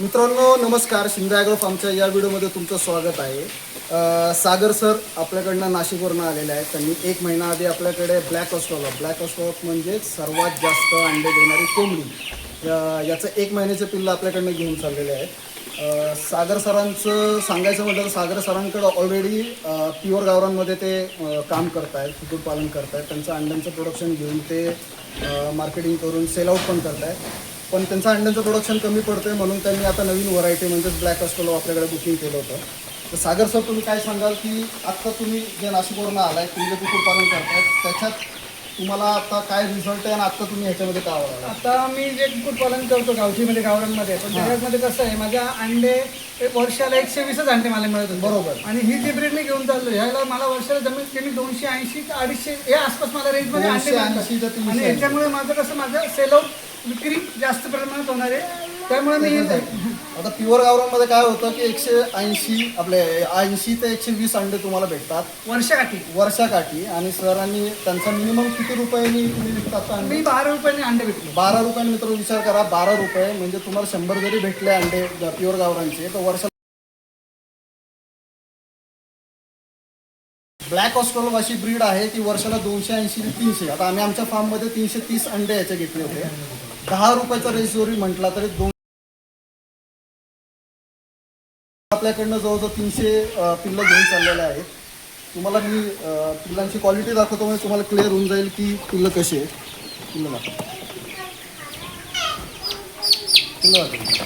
मित्रांनो नमस्कार. शिंदे ॲग्रो फार्मच्या या व्हिडिओमध्ये तुमचं स्वागत आहे. अ, सागर सर आपल्याकडनं नाशिकवरनं आलेले आहेत. त्यांनी एक महिना आधी आपल्याकडे ब्लॅक ऑस्ट्रॉलॉप ब्लॅक ऑस्ट्रॉलॉप म्हणजे सर्वात जास्त अंडे देणारी कोंबडी. या- याचं एक महिन्याचं पिल्लं आपल्याकडनं घेऊन चाललेले आहेत. अ, सागर सरांचं सांगायचं म्हटलं तर सागर सरांकडं ऑलरेडी प्युअर गावरांमध्ये ते अ, काम करत आहेत कुक्कुटपालन करतायत. त्यांचं अंड्यांचं प्रोडक्शन घेऊन ते मार्केटिंग करून सेल आउट पण करत आहेत पण त्यांचं अंड्यांचं प्रोडक्शन कमी पडतंय म्हणून त्यांनी आता नवीन व्हरायटी म्हणजेच ब्लॅक ऑस्ट्रोलो आपल्याकडे बुकिंग केलं होतं. तर सागर सर तुम्ही काय सांगाल की आत्ता तुम्ही जे नाशिकवरून आलाय तुम्ही जे कुक्कुटपालन करताय त्याच्यात तुम्हाला आता काय रिझल्ट आहे आणि आत्ता तुम्ही ह्याच्यामध्ये का आवडला आता मी जे कुक्कुटपालन करतो गावठीमध्ये गावरांमध्ये पण त्याच्यामध्ये कसं आहे माझ्या अंडे एक वर्षाला एकशे वीसच अंडे मला मिळत होते. बरोबर. आणि ही जी ब्रीड मी घेऊन चाललो ह्याला मला वर्षाला जमीन कमी दोनशे ऐंशी ते अडीचशे या आसपास मला रेंजमध्ये अंडे 280 ते मिळतात 300 आणि याच्यामुळे माझं कसं माझं सेल आउट विक्री जास्त प्रमाणात होणार आहे. त्यामुळे मी आता प्युअर गावरांमध्ये काय होतं की एकशे ऐंशी आपले ऐंशी ते एकशे वीस अंडे तुम्हाला भेटतात. वर्षाकाठी. वर्षाकाठी. आणि सरांनी त्यांचा मिनिमम किती रुपयांनी तुम्ही विकतात अंडे? मी बारा रुपयाने अंडे विकलो बारा रुपयांनी मित्र विचार करा बारा रुपये. म्हणजे तुम्हाला शंभर जरी भेटले अंडे प्युअर गावरांचे तर वर्षाला ब्लॅक ऑस्ट्रोल अशी ब्रीड आहे की वर्षाला दोनशे ऐंशी ते तीनशे. आता आम्ही आमच्या फार्ममध्ये तीनशे तीस अंडे याचे घेतले होते. दहा रुपयाचा रेस जरी म्हटला तरी दोन आपल्याकडनं जवळजवळ तीनशे पिल्लं घेऊन चाललेले आहेत. तुम्हाला मी पिल्लांची क्वालिटी दाखवतो म्हणजे तुम्हाला क्लिअर होऊन जाईल की पिल्लं कशी आहेत. पिल्लं दाखव. पिल्लं दाखव.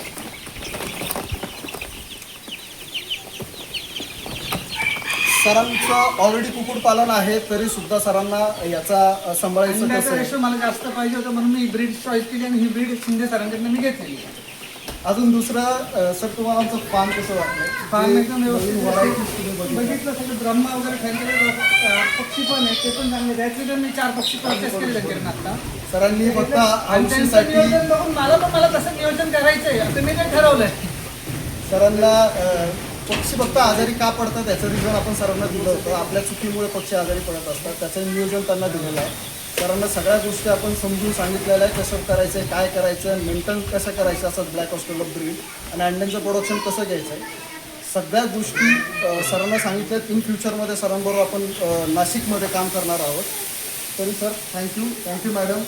सरांचं ऑलरेडी कुक्कुटपालन आहे तरी सुद्धा सरांना याचा सांभाळायचं आहे? मला जास्त पाहिजे होतं म्हणून मी ब्रीड चॉईस केली आणि ही ब्रीड शिंदे सरांकडनं मी घेतलेली अजून दुसरं सर तुम्हाला आमचं फार्म कसं वाटलं? फार्म एकदम व्हरायटीज व्यवस्थित. बघितलं. सगळं ब्रह्मा वगैरे अं, पक्षी पण आहेत ते पण चांगले त्यातले तर मी चार पक्षी परचेस केले त्यांच्याकडनं आता. सरांनी फक्त त्यांचं नियोजन बघून मला पण मला तसं नियोजन करायचंय आता मी ते ठरवलंय? सरांना पक्षी फक्त आजारी का पडतात याचं रिझन आपण सरांना दिलं होतं. आपल्या चुकीमुळे पक्षी आजारी पडत असतात त्याचं नियोजन त्यांना दिलेलं आहे. सरांना सगळ्या गोष्टी आपण समजून सांगितलेल्या आहे कसं करायचं आहे काय करायचं आहे मेंटेन कसं करायचं असं ब्लॅक ऑस्ट्रेलिया ब्रीड आणि अंड्यांचं प्रोडक्शन कसं घ्यायचं आहे सगळ्या गोष्टी सरांना सांगितल्यात इन फ्युचरमध्ये सरांबरोबर आपण नाशिकमध्ये काम करणार आहोत. तरी सर थँक्यू थँक्यू मॅडम